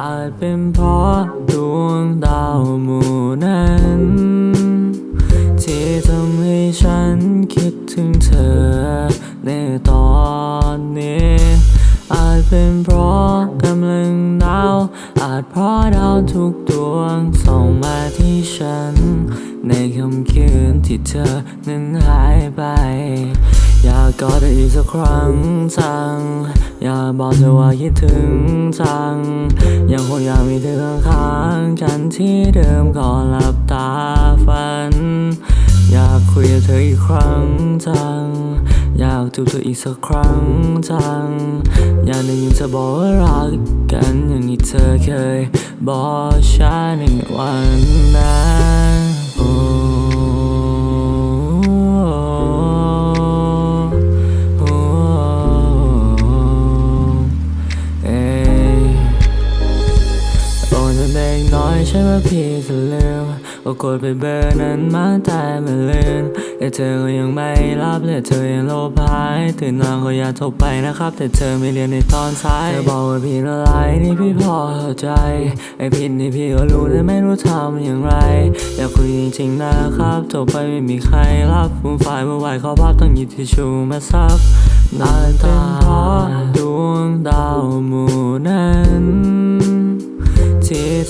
อาจเป็นเพราะดวงดาวหมู่นั้น ที่ทำให้ฉันคิดถึงเธอในตอนนี้ อาจเป็นเพราะกำลังหนาวอาจเพราะดาวทุกดวงส่องมาที่ฉัน ในค่ำคืนที่เธอนั้นหายไป กอดเธออีกสักครั้งจังอยากบอกเธอว่าคิดถึงจังยังคงอยากมีเธอข้างๆกันที่เดิมก่อนหลับตาฝัน อยากคุยกับเธออีกครั้งจังอยากจูบเธออีกสักครั้งจังอยากได้ยินเธอบอกว่ารักกันอย่างที่เธอเคยบอกฉันในวันนั้น จะเด็กน้อยใช่ไหมพี่จะลืมว่ากดไปเบอร์นั้นมาแต่ไม่ลืมแต่เธอก็ยังไม่รับและเธอยังโลภายตื่นนอนก็อยากโทรไปนะครับ แต่เธอไม่เรียนในตอนสายเธอบอกว่าพี่ละลายนี่พี่พอเข้าใจ ไอ้ผิดนี่พี่ก็รู้แต่ไม่รู้ทำอย่างไรอยากคุยจริงๆนะครับจบไปไม่มีใครรับผมฝ่ายเมื่อไหวขอภาพต้องหยิบทิชชูมาซับน้ำตาเพราะดวง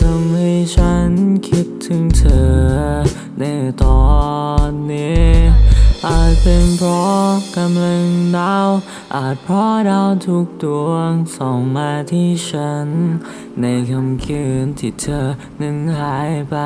ทำให้ฉันคิดถึงเธอในตอนนี้ อาจเป็นเพราะกำลังดาว อาจเพราะดาวทุกดวงส่องมาที่ฉัน ในค่ำคืนที่เธอนั้นหายไป